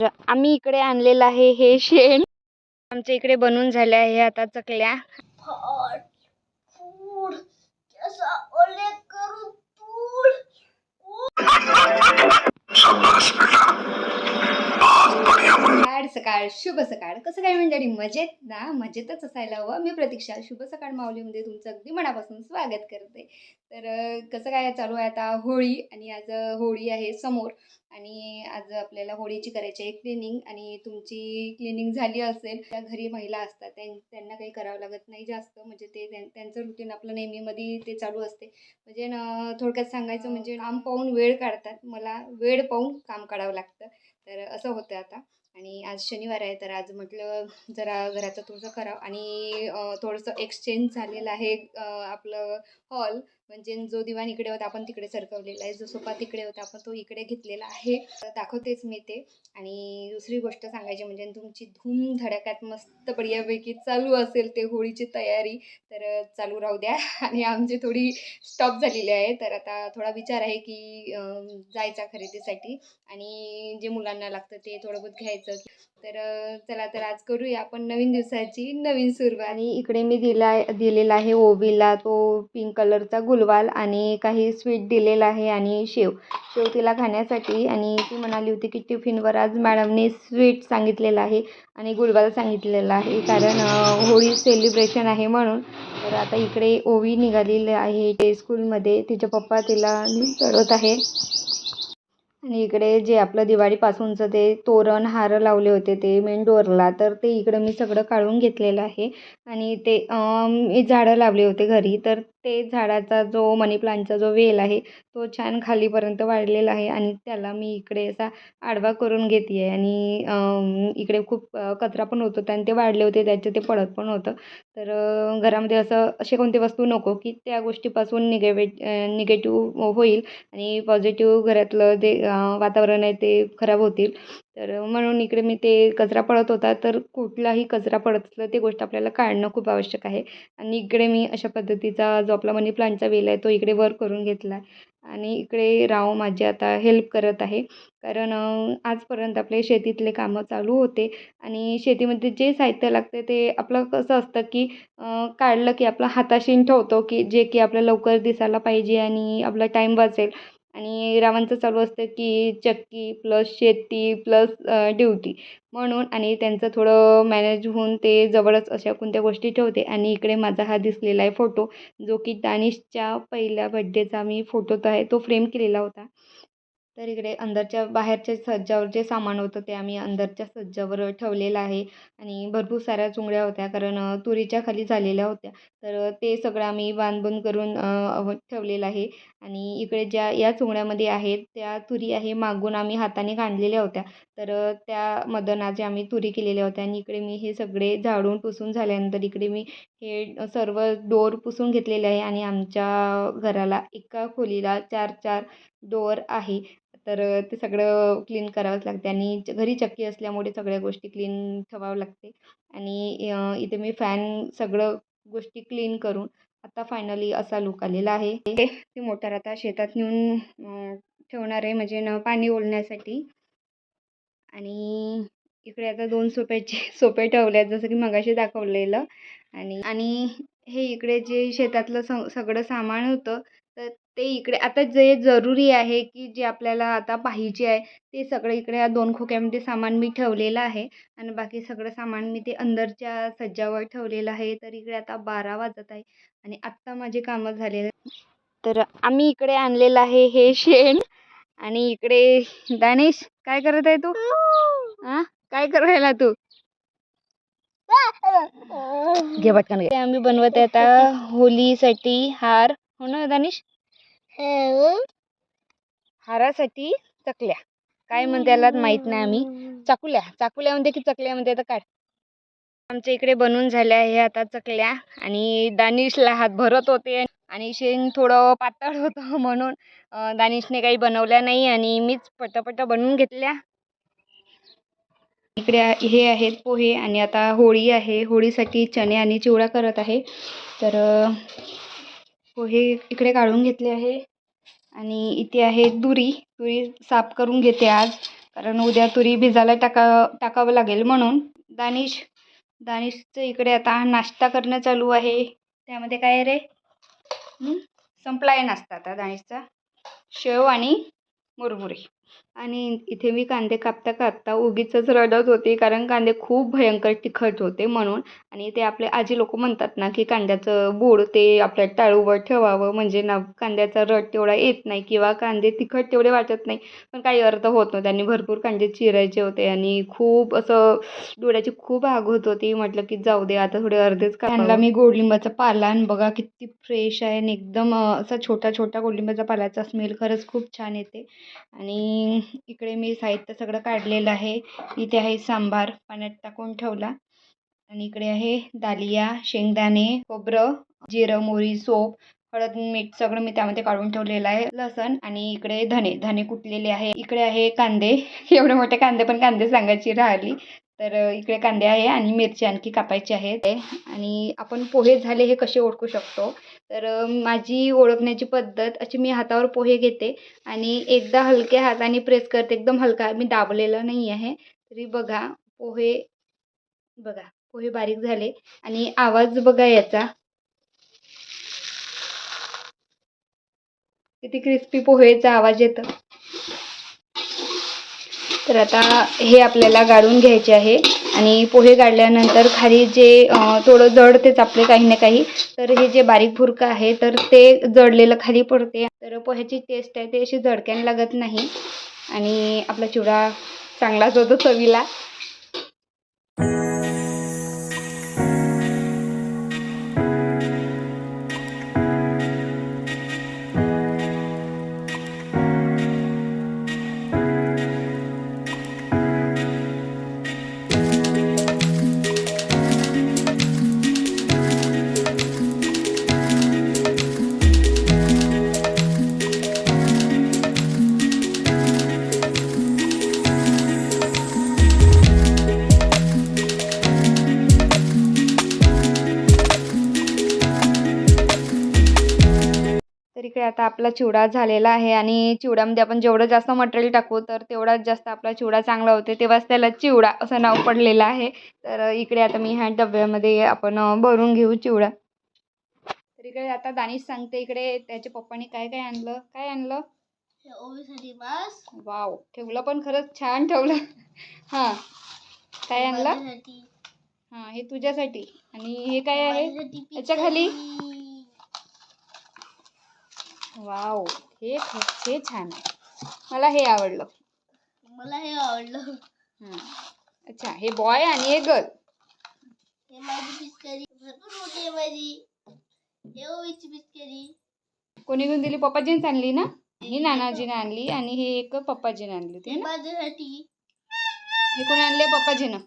तर आम्ही इकडे आणलेलं आहे हे शेण. आमच्या इकडे बनून झाले आहे आता चकल्या. सकाळ सकाळ शुभ सकाळ. कसं काय मंडळी? मजेत ना? मजेतच असायला हवं. मी प्रतीक्षा शुभ सकाळ माऊलीमध्ये तुमचं अगदी मनापासून स्वागत करते. तर कसं काय चालू आहे आता होळी? आणि आज होळी आहे समोर. आणि आज आपल्याला होळीची करायची आहे क्लिनिंग आणि तुमची क्लिनिंग झाली असेल त्या घरी महिला असतात. त्यां त्यांना काही करावं लागत नाही जास्त. म्हणजे ते त्यां- त्यांचं रुटीन आपलं नेहमीमध्ये ते चालू असते. म्हणजे न थोडक्यात सांगायचं म्हणजे काम पाहून वेळ काढतात. मला वेळ पाहून काम काढावं लागतं. तर असं होतं आता. आणि आज शनिवार आहे तर आज म्हटलं जरा घराचं थोडंसं करावं. आणि थोडंसं एक्सचेंज झालेलं आहे आपलं हॉल म्हणजे जो दिवाण इकडे होता आपण तिकडे सरकवलेला आहे. जो सोफा तिकडे होता आपण तो इकडे घेतलेला आहे. तर दाखवतेच मी ते. आणि दुसरी गोष्ट सांगायची म्हणजे तुमची धूम धडाक्यात मस्त बढियापैकी चालू असेल ते होळीची तयारी तर चालू राहू द्या. आणि आमची थोडी स्टॉप झालेली आहे. तर आता थोडा विचार आहे की जायचा खरेदीसाठी. आणि जे मुलांना लागतं ते थोडं बहुत घ्यायचं. तर चला तर आज करूया आपण नवीन दिवसाची नवीन सुरुवात. आणि इकडे मी दिला दिलेला आहे ओबीला तो पिंक कलरचा गुल गुलवाल आणि काही स्वीट दिलेला आहे आणि शेव. शेव तिला खाण्यासाठी आणि ती म्हणाली होती की टिफिनवर आज मॅडमने स्वीट सांगितलेलं आहे आणि गुलवाल सांगितलेला आहे. कारण होळी सेलिब्रेशन आहे म्हणून. तर आता इकडे ओवी निघालेली आहे ते स्कूलमध्ये तिचे पप्पा तिला चढवत आहे. आणि इकडे जे आपलं दिवाळीपासूनचं ते तोरण हार लावले होते ते मेन डोअरला तर ते इकडं मी सगळं काढून घेतलेलं आहे. आणि ते मी झाडं लावले होते घरी. तर ते झाडाचा जो मनी प्लांटचा जो वेल आहे तो छान खालीपर्यंत वाढलेला आहे आणि त्याला मी इकडे असा आडवा करून घेते आहे आणि इकडे खूप कचरा पण होत होता आणि ते वाढले होते त्याचे ते पडत पण होतं. तर घरामध्ये असं असे कोणते वस्तू नको की त्या गोष्टीपासून निगेवेट निगेटिव्ह होईल आणि पॉझिटिव्ह घरातलं जे वातावरण आहे ते खराब होतील. तर म्हणून इकडे मी ते कचरा पडत होता तर कुठलाही कचरा पडत असलं ते गोष्ट आपल्याला काढणं खूप आवश्यक आहे. आणि इकडे मी अशा पद्धतीचा जो आपला मनी प्लांटचा वेल आहे तो इकडे वर करून घेतला आहे. आणि इकडे राव माझी आता हेल्प करत आहे. कारण आजपर्यंत आपले शेतीतले कामं चालू होते. आणि शेतीमध्ये जे साहित्य लागते ते आपलं कसं असतं की काढलं की आपलं हाताशीन ठेवतो की जे की आपल्या लवकर दिसायला पाहिजे आणि आपला टाईम वाचेल आणि रावांचं चालू असतं की चक्की प्लस शेती प्लस ड्युटी म्हणून आणि त्यांचं थोडं मॅनेज होऊन ते जवळच अशा कोणत्या गोष्टी ठेवते. आणि इकडे माझा हा दिसलेला आहे फोटो जो की दानिशच्या पहिल्या बड्डेचा मी फोटो तो आहे तो फ्रेम केलेला होता. तर इकडे अंदरच्या बाहेरच्या सज्जावर जे सामान होतं ते आम्ही अंदरच्या सज्जावर ठेवलेलं आहे. आणि भरपूर साऱ्या चुंगड्या होत्या कारण तुरीच्या खाली झालेल्या होत्या. तर ते सगळं आम्ही बांधबून करून ठेवलेलं आहे. आणि इकडे ज्या या चुंगड्यामध्ये आहेत त्या तुरी आहे मागून आम्ही हाताने काढलेल्या होत्या. तर त्या मदनाचे आम्ही तुरी केलेल्या होत्या आणि इकडे मी हे सगळे झाडून पुसून झाल्यानंतर इकडे मी हे सर्व डोअर पुसून घेतलेले आहे आणि आमच्या घराला एका खोलीला चार चार डोअर आहे. तर ते सगळं क्लीन करावंच लागते आणि च- घरी चक्की असल्यामुळे सगळ्या गोष्टी क्लीन ठेवावं लागते. आणि इथे मी फॅन सगळं गोष्टी क्लीन करून आता फायनली असा लुक आलेला आहे. ती मोटार आता शेतात नेऊन ठेवणार आहे. म्हणजे न पाणी ओलण्यासाठी. आणि इकडे आता दोन सोप्याचे सोपे ठेवले आहेत जसं की मगाशी दाखवलेलं. आणि आणि हे इकडे जे शेतातलं स सगळं सामान होतं ते इकडे आता जे जरुरी आहे की जे आपल्याला आता पाहिजे आहे ते सगळं इकडे या दोन खोक्यामध्ये सामान मी ठेवलेलं आहे आणि बाकी सगळं सामान मी ते अंदरच्या सज्जावर ठेवलेलं आहे. तर इकडे आता बारा वाजत आहे आणि आत्ता माझे कामं झालेले तर आम्ही इकडे आणलेलं आहे हे शेण आणि इकडे दानेश काय करत आहे तू? हा काय करायला तू? घे पटकन घे. आम्ही बनवत आहे आता होलीसाठी हार हो ना दानिश? हारासाठी चकल्या. काय म्हणते याला माहीत नाही आम्ही. चाकुल्या. चाकुल्या म्हणते की चकल्या म्हणते तर काढ आमच्या इकडे बनवून झाल्या आहे आता चकल्या आणि दानिशला हात भरत होते आणि शेण थोडं पातळ होतं म्हणून दानिशने काही बनवल्या नाही आणि मीच पटापट बनवून घेतल्या. इकडे हे आहेत पोहे आणि आता होळी आहे. होळीसाठी चणे आणि चिवडा करत आहे. तर पोहे इकडे काढून घेतले आहे. आणि इथे आहे तुरी. तुरी साफ करून घेते आज. कारण उद्या तुरी भिजायला टाका टाकावं लागेल म्हणून. दानिश दानिशचं इकडे आता नाश्ता करणं चालू आहे. त्यामध्ये काय रे? संपला आहे नाश्ता आता दानिशचा. शेव आणि मुरमुरे. आणि इथे मी कांदे कापता कापता उगीचच रडत होते कारण कांदे खूप भयंकर तिखट होते म्हणून. आणि ते आपले आजी लोक म्हणतात ना की कांद्याचं बूड ते आपल्या टाळूवर ठेवावं म्हणजे ना कांद्याचा रड तेवढा येत नाही किंवा कांदे तिखट तेवढे वाटत नाही. पण काही अर्थ होत नव्हता. आणि भरपूर कांदे चिरायचे होते आणि खूप असं डोळ्याची खूप आग होत होती. म्हटलं की जाऊ दे आता थोडे अर्धेच कांदा मी गोडलिंबाचा पाला आणि बघा किती फ्रेश आहे आणि एकदम असा छोटा छोटा गोडलिंबाचा पाल्याचा स्मेल खरंच खूप छान येते. आणि इकडे मी साहित्य सगळं काढलेलं आहे. इथे आहे सांबार पाण्यात टाकून ठेवला. आणि इकडे आहे दालिया शेंगदाणे खोबरं जिरं मोहरी सोप हळद मीठ सगळं मी त्यामध्ये काढून ठेवलेलं आहे. लसण आणि इकडे धने धने कुटलेले आहे. इकडे आहे कांदे. एवढे मोठे कांदे पण कांदे सांगायची राहिली. तर इकडे कांदे आहे आणि मिरची आणखी कापायची आहे ते आणि आपण पोहे झाले हे कसे ओळखू शकतो? तर माझी ओळखण्याची पद्धत अशी मी हातावर पोहे घेते आणि एकदा हलक्या हाताने प्रेस करते. एकदम हलका मी दाबलेलं नाही आहे. तरी बघा पोहे बघा पोहे बारीक झाले आणि आवाज बघा याचा. किती क्रिस्पी पोहेचा आवाज येतो. तर आता हे आपल्याला गाळून घ्यायचे आहे. आणि पोहे गाळल्यानंतर खाली जे थोडं जड तेच आपले काही ना काही तर हे जे बारीक भुरकं आहे तर ते जडलेलं खाली पडते. तर पोह्याची टेस्ट आहे ते अशी जडक्याने लागत नाही. आणि आपला चिवडा चांगलाच होतो चवीला. इकडे आता आपला चिवडा झालेला आहे आणि चिवड्यामध्ये आपण जेवढं जास्त मटेरियल टाकू तर तेवढाच जास्त आपला चिवडा चांगला होते. तेव्हाच त्याला चिवडा असं नाव पडलेलं आहे. तर इकडे आता मी ह्या डब्यामध्ये आपण भरून घेऊ चिवडा. तर इकडे आता दानिश सांगते इकडे त्याच्या पप्पानी काय काय आणलं. काय आणलं? बस. वाव ठेवलं पण खरंच छान ठेवलं. हां. काय आणलं? हां हे तुझ्यासाठी. आणि हे काय आहे? माझ्यासाठी याच्या खाली? वाव हे हे छान आहे. मला हे आवडलं. मला हे आवडलं. हं. अच्छा हे बॉय आणि हे गर्ल हे माझी पिचकारी भरपूर मोठी आहे माझी. हे ओवीची पिचकारी कोणी घेऊन दिली? पप्पाजीनेच आणली ना? ही नानाजीने आणली आणि हे एक पप्पाजीने आणली होती माझ्यासाठी. हे कोणी आणले पप्पाजीनं?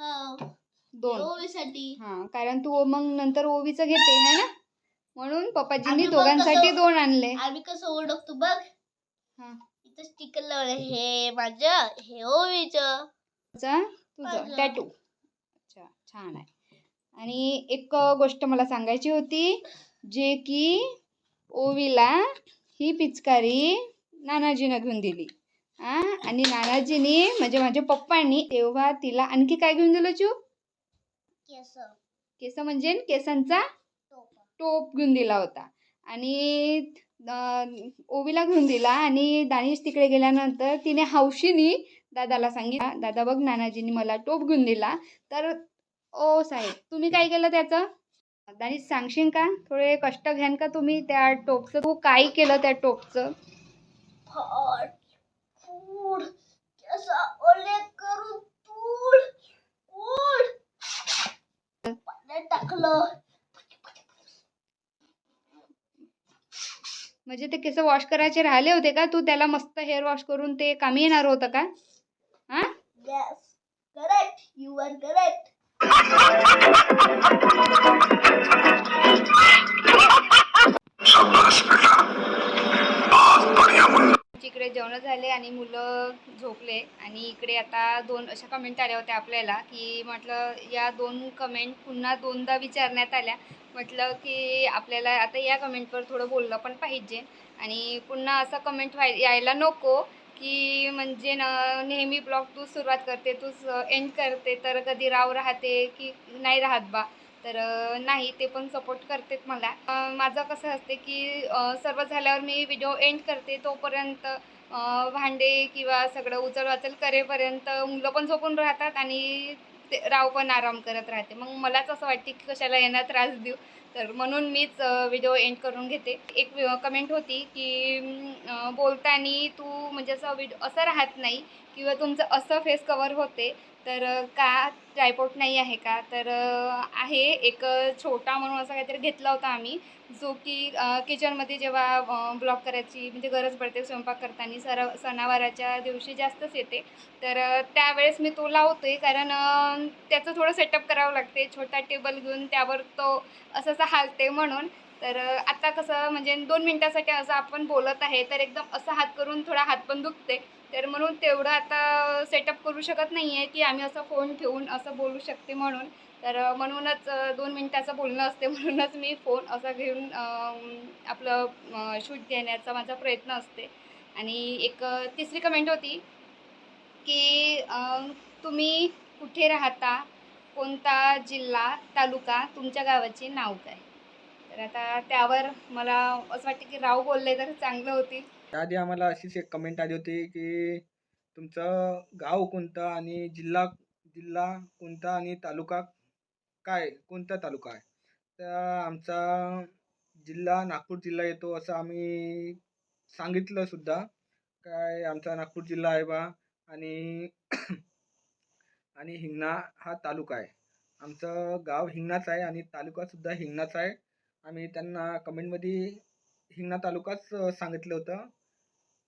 हो. दोन. ओवीसाठी हां कारण तू मग नंतर ओवीचं घेते है ना? म्हणून पप्पाजींनी आम्ही बघ दोघांसाठी कसं- दोन आणले. आम्ही कसं ओळखतो बघ. हां. इथं स्टिकर लावलं हे माझं हे ओवीचं तुझा तुझं माझं. टॅटू अच्छा छान आहे. आणि एक अ, गोष्ट मला सांगायची होती जे की ओवीला ही पिचकारी नानाजीनं घेऊन दिली. हां? आणि नानाजीनी म्हणजे माझ्या पप्पांनी तेव्हा तिला आणखी काय घेऊन दिलं चू? केस. केस म्हणजे केसांचा टोप घेऊन दिला होता. आणि ओवीला घेऊन दिला आणि दानिश तिकडे गेल्यानंतर तिने हौशीनी दादाला सांगितलं दादा बघ नानाजींनी मला टोप घेऊन दिला. तर ओ साहेब तुम्ही काय केलं त्याचं? दानिश सांगशील का? थोडे कष्ट घ्यान का तुम्ही त्या टोपचं? तू काय केलं त्या टोपचं? टाकलं. म्हणजे ते केस वॉश करायचे राहिले होते का? तू त्याला मस्त हेअर वॉश करून ते कामी येणार होतं का? हां? Yes correct you are correct शाबाश इकडे जेवणं झाले आणि मुलं झोपले. आणि इकडे आता दोन अशा कमेंट आल्या होत्या आपल्याला की म्हटलं या दोन कमेंट पुन्हा दोनदा विचारण्यात आल्या. म्हटलं की आपल्याला आता या कमेंटवर थोडं बोललं पण पाहिजे. आणि पुन्हा असं कमेंट व्हाय यायला नको की म्हणजे न नेहमी ब्लॉग तू सुरुवात करते तूच एंड करते तर कधी राव राहते की नाही राहत बा. तर नाही ते पण सपोर्ट करतेत मला. माझं कसं असते की सर्व झाल्यावर मी व्हिडिओ एंड करते तोपर्यंत भांडे किंवा सगळं उचल वाचल करेपर्यंत मुलं पण झोपून राहतात आणि ते राव पण आराम करत राहते. मग मलाच असं वाटते की कशाला यांना त्रास देऊ. तर म्हणून मीच व्हिडिओ एंड करून घेते. एक कमेंट होती की बोलताना तू म्हणजे असं व्हिडिओ असं राहत नाही किंवा तुमचं असं फेस कवर होते तर का ट्रायपोर्ट नाही आहे का? तर आहे एक छोटा म्हणून असा काहीतरी घेतला होता आम्ही जो की किचनमध्ये जेव्हा ब्लॉक करायची म्हणजे गरज पडते स्वयंपाक करताना सर सणावाराच्या दिवशी जास्तच येते. तर त्यावेळेस मी तो लावते कारण त्याचं थोडं सेटअप करावं लागते. छोटा टेबल घेऊन त्यावर तो असं असं हालते म्हणून. तर आत्ता आता कसं म्हणजे दोन मिनटासाठी असं आपण बोलत आहे तर एकदम असं हात करून थोडा हात पण दुखते तर म्हणून तेवढं आता सेटअप करू शकत नाही आहे की आम्ही असं फोन ठेवून असं बोलू शकते म्हणून. तर म्हणूनच दोन मिनटाचं बोलणं असते. म्हणूनच मी फोन असा घेऊन आपलं शूट देण्याचा माझा प्रयत्न असते. आणि एक तिसरी कमेंट होती की तुम्ही कुठे राहता? कोणता जिल्हा तालुका? तुमच्या गावाचे नाव काय? तर आता त्यावर मला असं वाटतं की राव बोलले तर चांगलं होतील. त्याआधी आम्हाला अशीच एक कमेंट आली होती की तुमचं गाव कोणतं आणि जिल्हा जिल्हा कोणता आणि तालुका काय कोणता तालुका आहे? तर आमचा जिल्हा नागपूर जिल्हा येतो असं आम्ही सांगितलं सुद्धा. काय आमचा नागपूर जिल्हा आहे बा आणि आणि हिंगणा हा तालुका आहे. आमचं गाव हिंगणाच आहे आणि तालुकासुद्धा हिंगणाच आहे. आम्ही त्यांना कमेंटमध्ये हिंगणा तालुकाच सांगितलं होतं.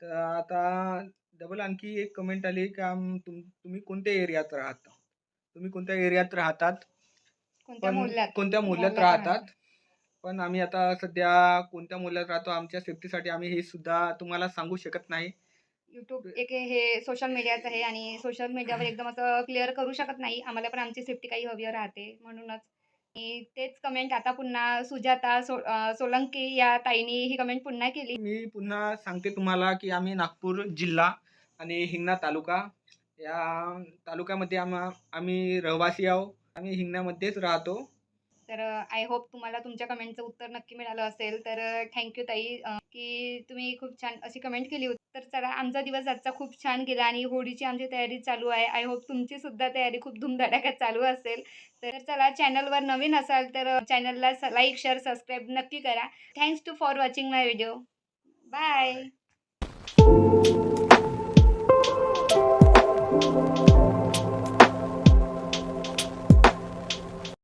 तर आता डबल आणखी एक कमेंट आली का आम- तुम तुम्ही कोणत्या एरियात राहता? तुम्ही कोणत्या एरियात राहतात? कोणत्या पण कोणत्या मोहल्ल्यात राहतात? पण आम्ही आता सध्या कोणत्या मोहल्ल्यात राहतो आमच्या सेफ्टीसाठी आम्ही हे सुद्धा तुम्हाला सांगू शकत नाही. यूट्यूब एक हे सोशल मीडियाचं आहे आणि सोशल मीडियावर एकदम असं क्लिअर करू शकत नाही. आम्हाला पण आमची सेफ्टी काही हवी राहते म्हणूनच. आणि तेच कमेंट आता पुन्हा सुजाता सो अं, सोलंकी या ताईनी ही कमेंट पुन्हा केली. मी पुन्हा सांगते तुम्हाला की आम्ही नागपूर जिल्हा आणि हिंगणा तालुका या तालुक्यामध्ये आम्हा आम्ही रहिवासी आहो. आम्ही हिंगण्यामध्येच राहतो. तर आय होप तुम्हाला तुमच्या कमेंटचं उत्तर नक्की मिळालं असेल. तर थँक्यू ताई. की तुम्ही खूप छान अशी कमेंट केली होती. तर चला आमचा दिवस आजचा खूप छान गेला आणि होळीची आमची तयारी चालू आहे. आय होप तुमची सुद्धा तयारी खूप धुमधडाक्यात चालू असेल. तर चला चॅनलवर नवीन असाल तर चॅनलला लाईक शेअर सबस्क्राईब नक्की करा. Thanks to for watching my video bye